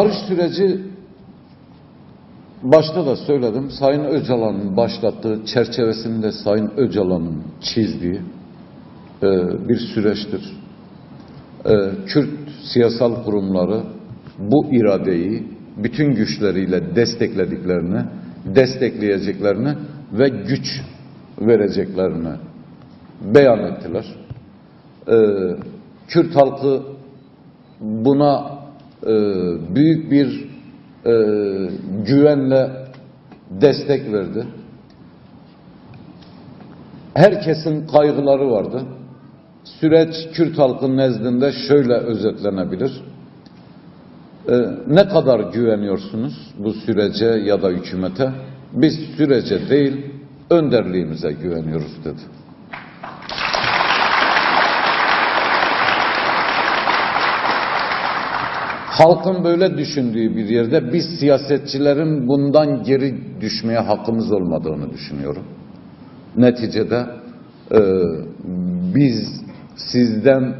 Barış süreci başta da söyledim. Sayın Öcalan'ın başlattığı çerçevesinde Sayın Öcalan'ın çizdiği e, bir süreçtir. E, Kürt siyasal kurumları bu iradeyi bütün güçleriyle desteklediklerini, destekleyeceklerini ve güç vereceklerini beyan ettiler. E, Kürt halkı buna büyük bir e, güvenle destek verdi. Herkesin kaygıları vardı. Süreç Kürt halkı nezdinde şöyle özetlenebilir. E, ne kadar güveniyorsunuz bu sürece ya da hükümete? Biz sürece değil, önderliğimize güveniyoruz dedi. Halkın böyle düşündüğü bir yerde biz siyasetçilerin bundan geri düşmeye hakkımız olmadığını düşünüyorum. Neticede e, biz sizden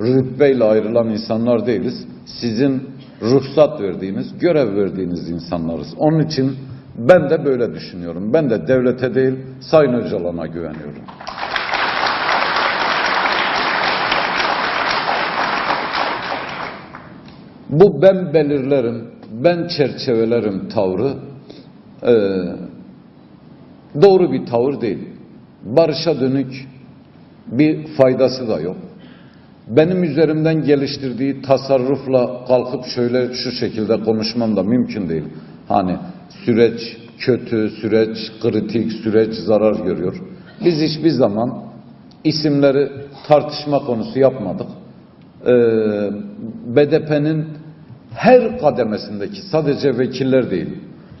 rütbeyle ayrılan insanlar değiliz. Sizin ruhsat verdiğiniz, görev verdiğiniz insanlarız. Onun için ben de böyle düşünüyorum. Ben de devlete değil, Sayın Öcalan'a güveniyorum. Bu ben belirlerim, ben çerçevelerim tavrı e, doğru bir tavır değil. Barışa dönük bir faydası da yok. Benim üzerimden geliştirdiği tasarrufla kalkıp şöyle şu şekilde konuşmam da mümkün değil. Hani süreç kötü, süreç kritik, süreç zarar görüyor. Biz hiçbir zaman isimleri tartışma konusu yapmadık. Ee, BDP'nin her kademesindeki sadece vekiller değil,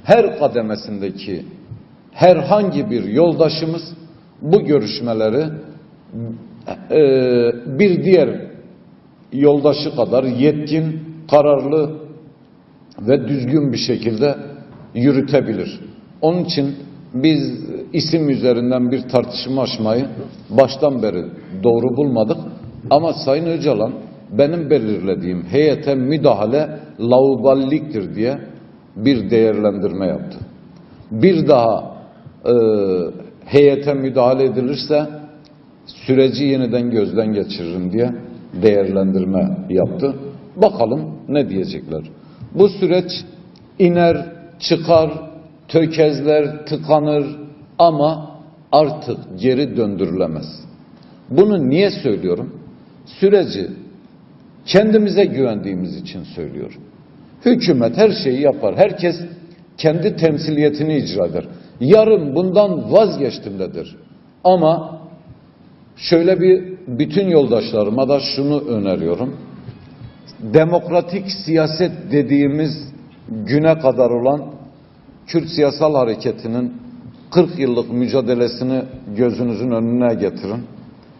her kademesindeki herhangi bir yoldaşımız bu görüşmeleri e, bir diğer yoldaşı kadar yetkin, kararlı ve düzgün bir şekilde yürütebilir. Onun için biz isim üzerinden bir tartışma açmayı baştan beri doğru bulmadık. Ama Sayın Öcalan benim belirlediğim heyete müdahale lauballiktir diye bir değerlendirme yaptı. Bir daha e, heyete müdahale edilirse süreci yeniden gözden geçiririm diye değerlendirme yaptı. Bakalım ne diyecekler. Bu süreç iner, çıkar, tökezler, tıkanır ama artık geri döndürülemez. Bunu niye söylüyorum? Süreci kendimize güvendiğimiz için söylüyorum. Hükümet her şeyi yapar. Herkes kendi temsiliyetini icra eder. Yarın bundan vazgeçtim dedir. Ama şöyle bir bütün yoldaşlarıma da şunu öneriyorum. Demokratik siyaset dediğimiz güne kadar olan Kürt siyasal hareketinin 40 yıllık mücadelesini gözünüzün önüne getirin.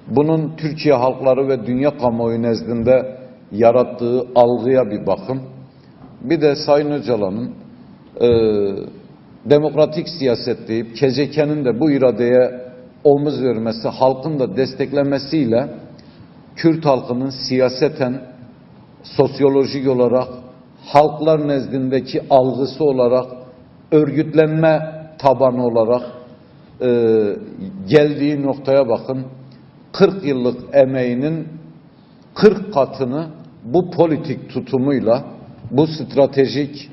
Bunun Türkiye halkları ve dünya kamuoyu nezdinde yarattığı algıya bir bakın. Bir de Sayın Öcalan'ın e, demokratik siyaset deyip Kezeken'in de bu iradeye omuz vermesi, halkın da desteklemesiyle Kürt halkının siyaseten, sosyolojik olarak, halklar nezdindeki algısı olarak, örgütlenme tabanı olarak e, geldiği noktaya bakın. 40 yıllık emeğinin 40 katını bu politik tutumuyla, bu stratejik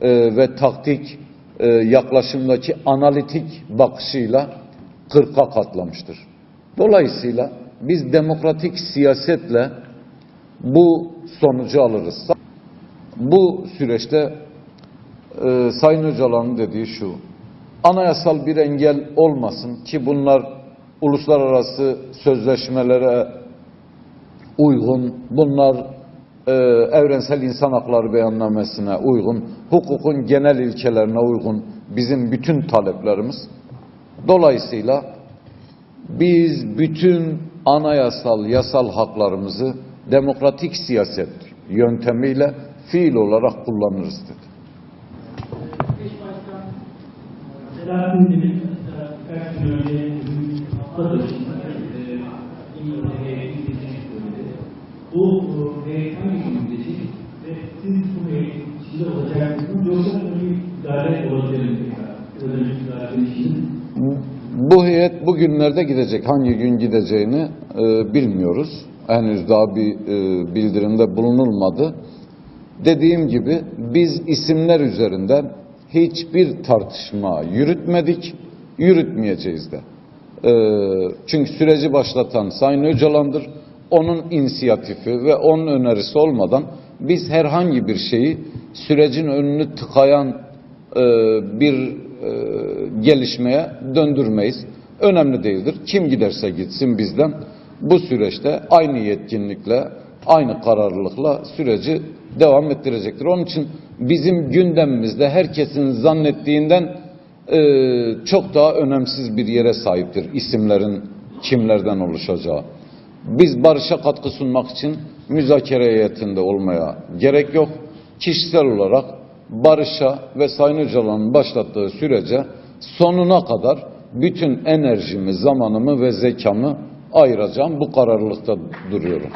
e, ve taktik e, yaklaşımdaki analitik bakışıyla 40'a katlamıştır. Dolayısıyla biz demokratik siyasetle bu sonucu alırız. Bu süreçte e, Sayın Öcalan'ın dediği şu, anayasal bir engel olmasın ki bunlar uluslararası sözleşmelere uygun, bunlar e, evrensel insan hakları beyannamesine uygun, hukukun genel ilkelerine uygun bizim bütün taleplerimiz. Dolayısıyla biz bütün anayasal, yasal haklarımızı demokratik siyaset yöntemiyle fiil olarak kullanırız dedi. Selahattin Demir birkaç gün önce hafta dışında İngiltere'ye gideceğini söyledi. Bu heyet hangi gün gidecek ve siz bu heyetin içinde olacak mısınız? Yoksa böyle bir idare olabilir mi? Öyle bir idare için. Bu heyet bugünlerde gidecek. Hangi gün gideceğini e, bilmiyoruz. Henüz daha bir e, bildirimde bulunulmadı. Dediğim gibi biz isimler üzerinden hiçbir tartışma yürütmedik, yürütmeyeceğiz de. E, çünkü süreci başlatan Sayın Öcalan'dır. Onun inisiyatifi ve onun önerisi olmadan biz herhangi bir şeyi sürecin önünü tıkayan e, bir gelişmeye döndürmeyiz. Önemli değildir. Kim giderse gitsin bizden bu süreçte aynı yetkinlikle, aynı kararlılıkla süreci devam ettirecektir. Onun için bizim gündemimizde herkesin zannettiğinden e, çok daha önemsiz bir yere sahiptir isimlerin kimlerden oluşacağı. Biz barışa katkı sunmak için müzakere heyetinde olmaya gerek yok. Kişisel olarak barışa ve Sayın Öcalan'ın başlattığı sürece sonuna kadar bütün enerjimi, zamanımı ve zekamı ayıracağım. Bu kararlılıkta duruyorum.